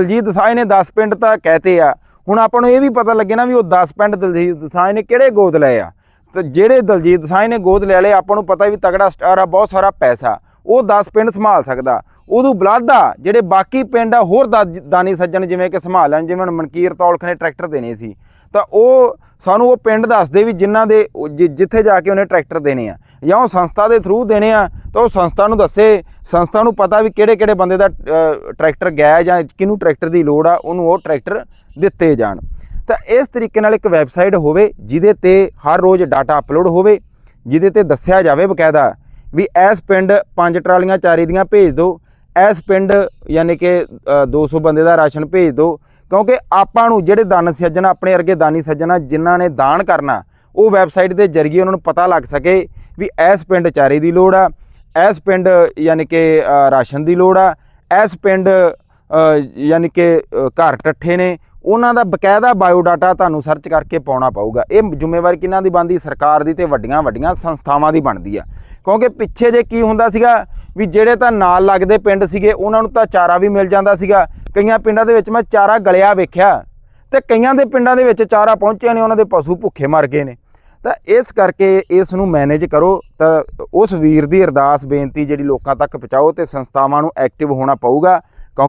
ਦਲਜੀਤ ਦਸਾਂਝ ਨੇ 10 ਪਿੰਡ ਤਾਂ ਕਹਤੇ ਆ। ਹੁਣ ਆਪਾਂ ਨੂੰ ਇਹ ਵੀ ਪਤਾ ਲੱਗੇ ਨਾ ਵੀ ਉਹ 10 ਪਿੰਡ ਦਲਜੀਤ ਦਸਾਂਝ ਨੇ ਕਿਹੜੇ ਗੋਦ ਲਏ ਆ। ਤੇ ਜਿਹੜੇ ਦਲਜੀਤ ਦਸਾਂਝ ਨੇ ਗੋਦ ਲੈ ਲਏ, ਆਪਾਂ ਨੂੰ ਪਤਾ ਵੀ ਤਗੜਾ ਸਟਾਰ ਆ, ਬਹੁਤ ਸਾਰਾ ਪੈਸਾ। ਉਹ 10 ਪਿੰਡ ਸੰਭਾਲ ਸਕਦਾ। ਉਦੋਂ ਬਲਾਦਾ, ਜਿਹੜੇ ਬਾਕੀ ਪਿੰਡ ਆ, ਹੋਰ ਦਾ- ਦਾਨੀ ਸੱਜਣ ਜਿਵੇਂ ਕਿ ਸੰਭਾਲ ਲੈਣ, ਜਿਵੇਂ ਹੁਣ ਮਨਕੀਰ ਤੌਲਖ ਨੇ ਟਰੈਕਟਰ ਦੇਣੇ ਸੀ। ਤਾਂ ਉਹ ਸਾਨੂੰ ਉਹ ਪਿੰਡ ਦੱਸਦੇ ਵੀ ਜਿਨ੍ਹਾਂ ਦੇ ਜਿ- ਜਿੱਥੇ ਜਾ ਕੇ ਉਹਨੇ ਟਰੈਕਟਰ ਦੇਣੇ ਆ। ਜਾਂ ਉਹ ਸੰਸਥਾ ਦੇ ਥਰੂ ਦੇਣੇ ਆ, ਤਾਂ ਉਹ ਸੰਸਥਾ ਨੂੰ ਦੱਸੇ। ਸੰਸਥਾ ਨੂੰ ਪਤਾ ਵੀ ਕਿਹੜੇ ਕਿਹੜੇ ਬੰਦੇ ਦਾ ਟਰੈਕਟਰ ਗਿਆ ਜਾਂ ਕਿਹਨੂੰ ਟਰੈਕਟਰ ਦੀ ਲੋੜ ਆ, ਉਹਨੂੰ ਉਹ ਟਰੈਕਟਰ ਦਿੱਤੇ ਜਾਣ। ਤਾਂ ਇਸ ਤਰੀਕੇ ਨਾਲ ਇੱਕ ਵੈਬਸਾਈਟ ਹੋਵੇ, ਜਿਹਦੇ ਤੇ ਹਰ ਰੋਜ਼ ਡਾਟਾ ਅਪਲੋਡ ਹੋਵੇ, ਜਿਹਦੇ ਤੇ ਦੱਸਿਆ ਜਾਵੇ ਬਕਾਇਦਾ ਵੀ ਇਸ ਪਿੰਡ ਪੰਜ ਟਰਾਲੀਆਂ ਚਾਰੇ ਦੀਆਂ ਭੇਜ ਦਿਓ। ਇਸ ਪਿੰਡ ਯਾਨੀ ਕਿ ਅ, 200 ਬੰਦੇ ਦਾ ਰਾਸ਼ਨ ਭੇਜ ਦਿਓ। ਕਿਉਂਕਿ ਆਪਾਂ ਨੂੰ ਜਿਹੜੇ ਦਾਨ ਸੱਜਣ ਆਪਣੇ ਵਰਗੇ ਦਾਨੀ ਸੱਜਣਾ ਜਿਨ੍ਹਾਂ ਨੇ ਦਾਨ ਕਰਨਾ ਉਹ ਵੈਬਸਾਈਟ ਦੇ ਜ਼ਰੀਏ ਉਹਨਾਂ ਨੂੰ ਪਤਾ ਲੱਗ ਸਕੇ ਵੀ ਇਸ ਪਿੰਡ ਚਾਰੇ ਦੀ ਲੋੜ ਆ ਇਸ ਪਿੰਡ ਯਾਨੀ ਕਿ ਰਾਸ਼ਨ ਦੀ ਲੋੜ ਆ ਇਸ ਪਿੰਡ ਯਾਨੀ ਕਿ ਘਰ ਟੱਠੇ ਨੇ ਉਹਨਾਂ ਦਾ ਬਕਾਇਦਾ ਬਾਇਓਡਾਟਾ ਤੁਹਾਨੂੰ ਸਰਚ ਕਰਕੇ ਪਾਉਣਾ ਪਊਗਾ। ਇਹ ਜ਼ਿੰਮੇਵਾਰੀ ਕਿਹਨਾਂ ਦੀ ਬਣਦੀ? ਸਰਕਾਰ ਦੀ ਤੇ ਵੱਡੀਆਂ ਵੱਡੀਆਂ ਸੰਸਥਾਵਾਂ ਦੀ ਬਣਦੀ ਆ। ਕਿਉਂਕਿ ਪਿੱਛੇ ਜੇ ਕੀ ਹੁੰਦਾ ਸੀਗਾ ਵੀ ਜਿਹੜੇ ਤਾਂ ਨਾਲ ਲੱਗਦੇ ਪਿੰਡ ਸੀਗੇ, ਉਹਨਾਂ ਨੂੰ ਤਾਂ ਚਾਰਾ ਵੀ ਮਿਲ ਜਾਂਦਾ ਸੀਗਾ। ਕਈਆਂ ਪਿੰਡਾਂ ਦੇ ਵਿੱਚ ਮੈਂ ਚਾਰਾ ਗਲਿਆ ਵੇਖਿਆ ਤੇ ਕਈਆਂ ਦੇ ਪਿੰਡਾਂ ਦੇ ਵਿੱਚ ਚਾਰਾ ਪਹੁੰਚਿਆ ਨਹੀਂ, ਉਹਨਾਂ ਦੇ ਪਸ਼ੂ ਭੁੱਖੇ ਮਰ ਗਏ ਨੇ। ਤਾਂ ਇਸ ਕਰਕੇ ਇਸ ਨੂੰ ਮੈਨੇਜ ਕਰੋ। ਤਾਂ ਉਸ ਵੀਰ ਦੀ ਅਰਦਾਸ, ਬੇਨਤੀ ਜਿਹੜੀ ਲੋਕਾਂ ਤੱਕ ਪਹੁੰਚਾਓ ਤੇ ਸੰਸਥਾਵਾਂ ਨੂੰ ਐਕਟਿਵ ਹੋਣਾ ਪਊਗਾ।